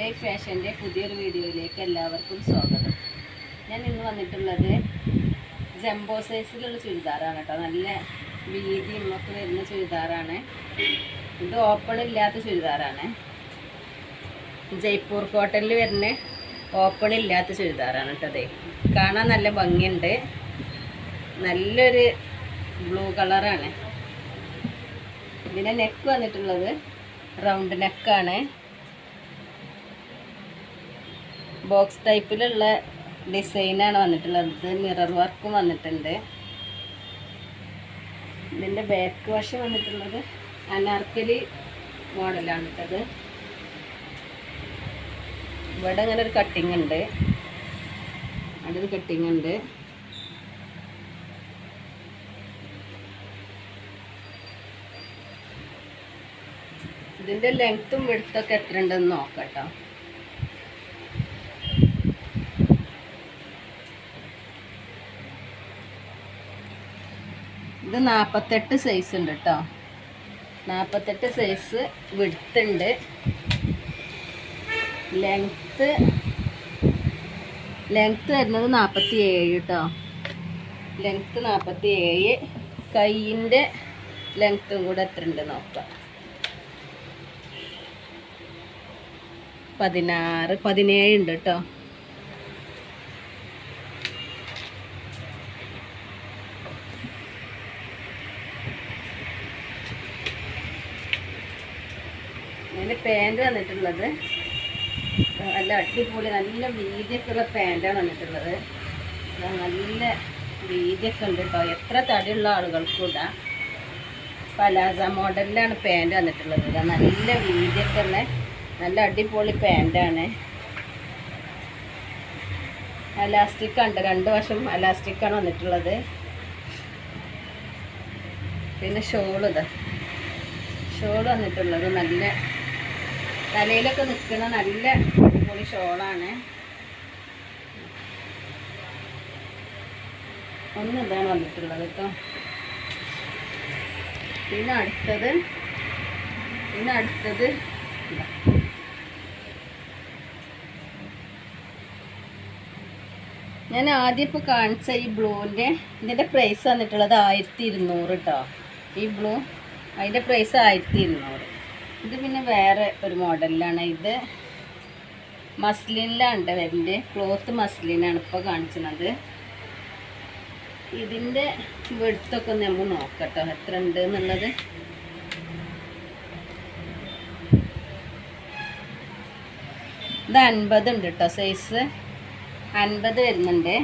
Life ഫാഷന്റെ പുതിയൊരു വീഡിയോയിലേക്ക് എല്ലാവർക്കും സ്വാഗതം. ഞാൻ ഇന്ന് വന്നിട്ടുള്ളത് ജംബോ സൈസിലുള്ള ചുരിദാറാണ് കേട്ടോ. നല്ല വീതിയും ഒക്കെ വരുന്ന ചുരിദാറാണ്. ഇത് ഓപ്പൺ ഇല്ലാത്ത ചുരിദാറാണ്. ജയ്പൂർ കോട്ടണിൽ വരുന്ന ഓപ്പൺ ഇല്ലാത്ത ചുരിദാറാണ് കേട്ടോ അതെ കാണാൻ നല്ല ഭംഗിയുണ്ട്. നല്ലൊരു ബ്ലൂ കളറാണ് ഇതിന്റെ നെക്ക് വന്നിട്ടുള്ളത് റൗണ്ട് നെക്കാണ് ബോക്സ് ടൈപ്പിലുള്ള ഡിസൈനാണ് വന്നിട്ടുള്ളത്. ഇത് മിറർ വർക്കും വന്നിട്ടുണ്ട്. ഇതിന്റെ ബാക്ക് വശം വന്നിട്ടുള്ളത് അനാർക്കലി മോഡലാണ് ഇട്ടത് ഇവിടെ അങ്ങനെ ഒരു കട്ടിങ് ഉണ്ട്. അവിടെ ഒരു കട്ടിങ് ഉണ്ട്. ഇതിന്റെ ലെങ്ത്തും വെടുത്തൊക്കെ എത്ര ഉണ്ടെന്ന് നോക്കട്ടോ ഇത് നാൽപ്പത്തെട്ട് സൈസ് ഉണ്ട് കേട്ടോ നാൽപ്പത്തെട്ട് സൈസ് വിടുത്തുണ്ട് ലെങ്ത്ത് ലെങ്ത്ത് വരുന്നത് നാൽപ്പത്തി ഏഴ് കേട്ടോ ലെങ്ത്ത് നാൽപ്പത്തി ഏഴ് കയ്യിന്റെ ലെങ്ത്തും കൂടെ എത്ര ഉണ്ട് നോക്കാം. പതിനാറ് പതിനേഴ് ഉണ്ട് കേട്ടോ പാന്റ് വന്നിട്ടുള്ളത് നല്ല അടിപൊളി നല്ല വീതിയൊക്കെ ഉള്ള പാന്റാണ് വന്നിട്ടുള്ളത് നല്ല വീതിയൊക്കെ ഉണ്ട് കേട്ടോ എത്ര തടിയുള്ള ആളുകൾക്കും ഇടാം പലാസ മോഡലിലാണ് പാന്റ് വന്നിട്ടുള്ളത് നല്ല വീതിയൊക്കെ ഉള്ള നല്ല അടിപൊളി പാന്റാണ്. അലാസ്റ്റിക് ഉണ്ട്. രണ്ട് വശം അലാസ്റ്റിക്കാണ് വന്നിട്ടുള്ളത്. പിന്നെ ഷോൾ ഇതാ. ഷോൾ വന്നിട്ടുള്ളത്. നല്ല തലയിലൊക്കെ നിൽക്കുന്ന നല്ല അടിപൊളി ഷോളാണ്. ഒന്ന് ഇതാണ് വന്നിട്ടുള്ളത് കേട്ടോ. പിന്നെ അടുത്തത് പിന്നെ അടുത്തത്. ഞാൻ ആദ്യം ഇപ്പോൾ കാണിച്ച ഈ ബ്ലൂവിന്റെ ഇതിന്റെ പ്രൈസ് വന്നിട്ടുള്ളത് ആയിരത്തി ഇരുന്നൂറ് കേട്ടോ ഈ ബ്ലൂ അതിന്റെ പ്രൈസ് ആയിരത്തി ഇരുന്നൂറ്. വേറെ ഒരു മോഡലിലാണ്. ഇത് മസ്ലിനിലാണ് വരുന്നത് ക്ലോത്ത് മസ്ലിനാണ് ഇപ്പോൾ കാണിച്ചത് ഇതിന്റെ വെടുത്തൊക്കെ ഒന്ന് നമുക്ക് നോക്കട്ടോ. എത്ര ഉണ്ട് എന്നുള്ളത്. ഇത് അൻപത് ഉണ്ട് കേട്ടോ സൈസ് അൻപത് വരുന്നുണ്ട്.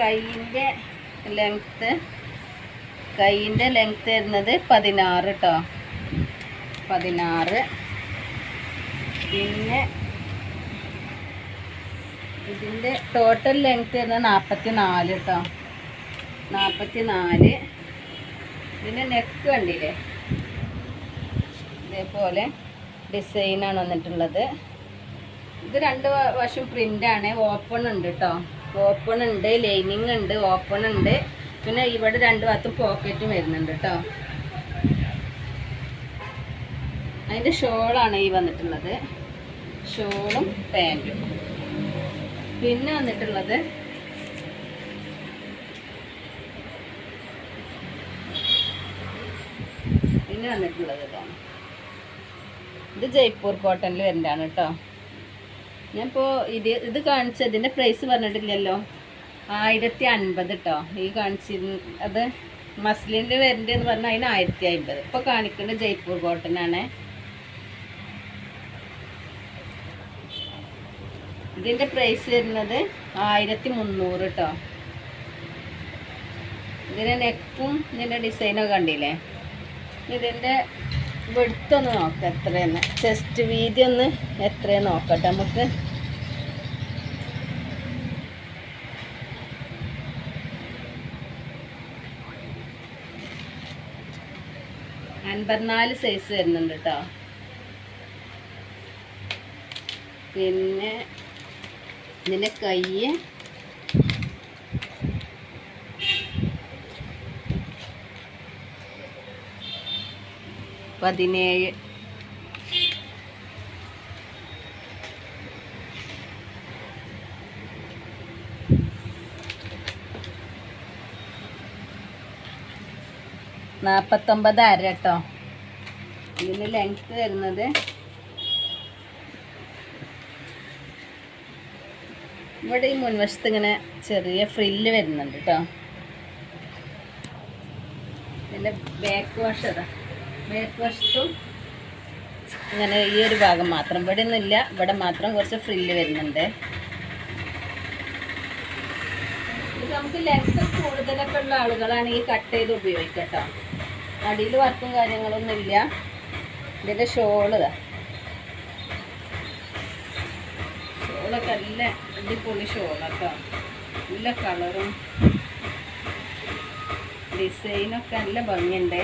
കൈയിന്റെ ലെങ്ത്ത് കൈയിന്റെ ലെങ്ത്ത് വരുന്നത് പതിനാറ് കേട്ടോ പതിനാറ്. പിന്നെ ഇതിന്റെ ടോട്ടൽ ലെങ്ത്ത് വരുന്നത് നാൽപ്പത്തി നാല് കേട്ടോ നാൽപ്പത്തി നാല് ഇതിന്റെ നെക്ക് കണ്ടില്ലേ? ഇതേപോലെ ഡിസൈനാണ് വന്നിട്ടുള്ളത്. ഇത് രണ്ട് വശം വശം പ്രിന്റാണ് ഓപ്പൺ ഉണ്ട് കേട്ടോ ഓപ്പൺ ഉണ്ട് ലൈനിങ് ഉണ്ട് ഓപ്പൺ ഉണ്ട്. പിന്നെ ഇവിടെ രണ്ട് ഭാഗത്തും പോക്കറ്റും വരുന്നുണ്ട് കേട്ടോ അതിന്റെ ഷോളാണ് ഈ വന്നിട്ടുള്ളത്. ഷോളും പാന്റും പിന്നെ വന്നിട്ടുള്ളത് പിന്നെ വന്നിട്ടുള്ളത് ഇതാണ് ഇത് ജയ്പൂർ കോട്ടണിൽ വരുന്നതാണ് കേട്ടോ. ഞാനിപ്പോൾ ഇത് ഇത് കാണിച്ചതിന്റെ പ്രൈസ് പറഞ്ഞിട്ടില്ലല്ലോ. ആയിരത്തി അൻപത് കേട്ടോ ഈ കാണിച്ചിരുന്ന അത് മസ്ലിന്റെ വരുന്നതെന്ന് പറഞ്ഞാൽ അതിന് ആയിരത്തി അൻപത് ഇപ്പോൾ കാണിക്കുന്നത് ജയ്പൂർ കോട്ടനാണ്. ഇതിന്റെ പ്രൈസ് വരുന്നത് ആയിരത്തി മുന്നൂറ് കേട്ടോ ഇതിന്റെ നെക്കും ഇതിന്റെ ഡിസൈനൊക്കെ കണ്ടില്ലേ? ഇതിന്റെ വെടുത്തൊന്ന് നോക്കാം എത്രയെന്ന്. ചെസ്റ്റ് വീതി ഒന്ന് എത്രയെന്ന് നോക്കട്ടെ നമുക്ക്. അൻപത്തിനാല് സൈസ് വരുന്നുണ്ട് കേട്ടോ പിന്നെ ഇതിന്റെ കൈ പതിനേഴ്. നാൽപ്പത്തൊമ്പത് അര കേട്ടോ ഇതിന് ലെങ്ത് വരുന്നത് ഇവിടെ ഈ മുൻവശത്ത് ഇങ്ങനെ ചെറിയ ഫ്രില്ല് വരുന്നുണ്ട് കേട്ടോ ഇതിന്റെ ബാക്ക് വാഷ് ബാക്ക് വശത്തും ഇങ്ങനെ ഈ ഒരു ഭാഗം മാത്രം. ഇവിടെ ഒന്നുമില്ല. ഇവിടെ മാത്രം കുറച്ച് ഫ്രില്ല് വരുന്നുണ്ട്. നമുക്ക് ലെങ്ത് കൂടുതലൊക്കെ ഉള്ള ആളുകളാണ് ഈ കട്ട് ചെയ്ത് ഉപയോഗിക്കട്ടോ കേട്ടോ അടിയിൽ വർക്കും കാര്യങ്ങളൊന്നും ഇല്ല ഇതിന്റെ ഷോൾ ഇതാ ഷോളൊക്കെ നല്ല അടിപൊളി ഷോളൊക്കെ നല്ല കളറും ഡിസൈനൊക്കെ നല്ല ഭംഗിയുണ്ട്.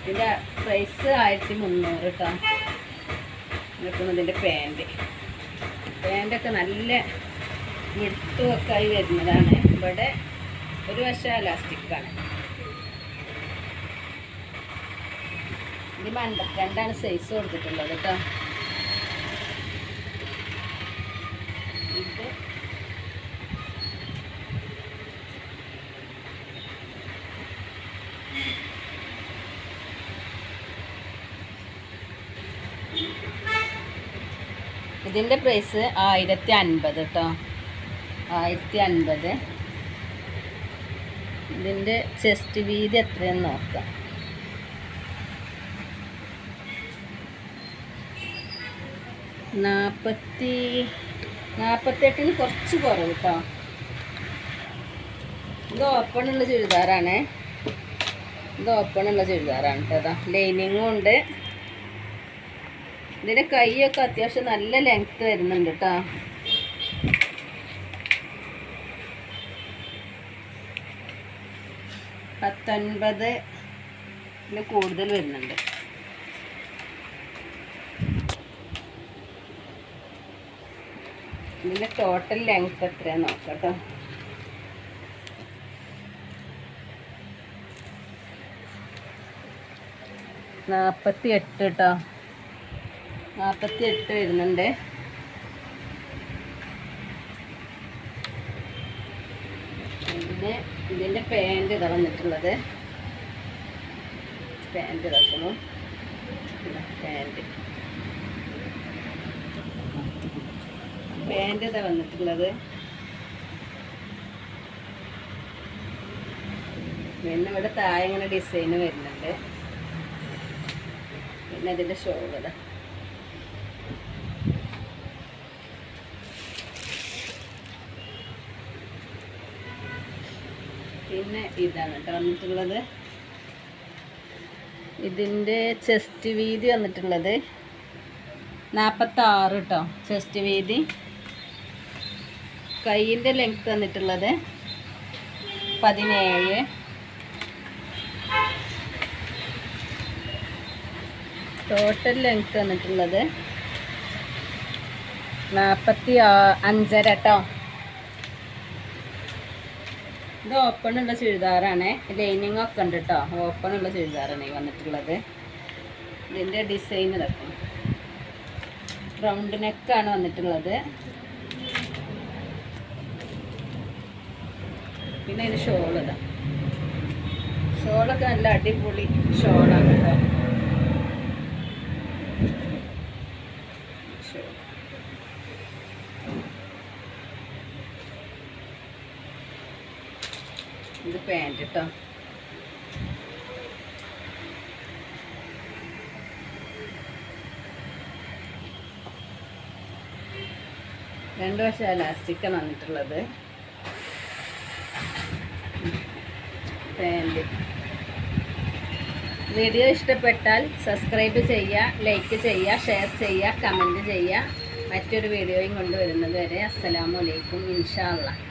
ഇതിന്റെ പ്രൈസ് ആയിരത്തി മുന്നൂറ് കേട്ടോ. നിൽക്കുന്നു ഇതിന്റെ പാന്റ് പാന്റൊക്കെ നല്ല മിടുത്തുമൊക്കെ ആയി വരുന്നതാണ്. ഇവിടെ ഒരു വശം അലാസ്റ്റിക്കാണ് ഇത് രണ്ടാണ് സൈസ് കൊടുത്തിട്ടുള്ളത് കേട്ടോ. ഇതിന്റെ പ്രൈസ് ആയിരത്തി അൻപത് കേട്ടോ ആയിരത്തി അൻപത് ഇതിന്റെ ചെസ്റ്റ് വീതി എത്രയെന്ന് നോക്കാം. നാൽപ്പത്തി നാൽപ്പത്തെട്ടിന് കുറച്ച് കുറവ് കേട്ടോ ഇത് ഓപ്പണുള്ള ചുരിദാറാണേ. ഇത് ഓപ്പണുള്ള ചുരിദാറാണ് കേട്ടോ അതാ ലൈനിങ്ങും ഉണ്ട്. ഇതിന്റെ കൈയൊക്കെ അത്യാവശ്യം നല്ല ലെങ്ത് വരുന്നുണ്ട് കേട്ടോ പത്തൊൻപത് കൂടുതൽ വരുന്നുണ്ട്. ഇതിന്റെ ടോട്ടൽ ലെങ്ത് എത്രയാ നോക്കാം കേട്ടോ നാൽപ്പത്തി എട്ട് കേട്ടോ നാൽപ്പത്തി എട്ട് വരുന്നുണ്ട്. ഇതിന് ഇതിന്റെ പാന്റ് ഇതാ വന്നിട്ടുള്ളത്. പാന്റ് ഇതാക്കുന്നു. പാന്റ് പാന്റ് ഇതാ വന്നിട്ടുള്ളത്. പിന്നെ ഇവിടെ താഴെ ഇങ്ങനെ ഡിസൈന് വരുന്നുണ്ട്. പിന്നെ അതിന്റെ ഷോൾ ഇതാ. പിന്നെ ഇതാണ് കേട്ടോ വന്നിട്ടുള്ളത്. ഇതിന്റെ ചെസ്റ്റ് വീതി വന്നിട്ടുള്ളത് നാൽപ്പത്താറ് കേട്ടോ ചെസ്റ്റ് വീതി. കൈയിന്റെ ലെങ്ത് വന്നിട്ടുള്ളത് പതിനേഴ്. ടോട്ടൽ ലെങ്ത് വന്നിട്ടുള്ളത് നാൽപ്പത്തി അഞ്ചര കേട്ടോ. ഇത് ഓപ്പൺ ഉള്ള ചുരിദാറാണ്. ലൈനിങ് ഒക്കെ ഉണ്ട് കേട്ടോ ഓപ്പൺ ഉള്ള ചുരിദാറാണ് ഈ വന്നിട്ടുള്ളത്. ഇതിന്റെ ഡിസൈൻ ഇതൊക്കെ. റൗണ്ട് നെക്കാണ് വന്നിട്ടുള്ളത്. പിന്നെ ഇതിന് ഷോൾ ഇതാ. ഷോളൊക്കെ നല്ല അടിപൊളി ഷോളാണ് കേട്ടോ ഷോൾ ഇത് പാന്റ് കേട്ടോ രണ്ട് വശം എലാസ്റ്റിക്കാണ് വന്നിട്ടുള്ളത്. പാന്റ് വീഡിയോ ഇഷ്ടപ്പെട്ടാൽ സബ്സ്ക്രൈബ് ചെയ്യുക ലൈക്ക് ചെയ്യുക ഷെയർ ചെയ്യുക കമന്റ് ചെയ്യുക. മറ്റൊരു വീഡിയോയും കൊണ്ടുവരുന്നത് വരെ അസ്സലാമു അലൈക്കും ഇൻഷാ അള്ളാഹ്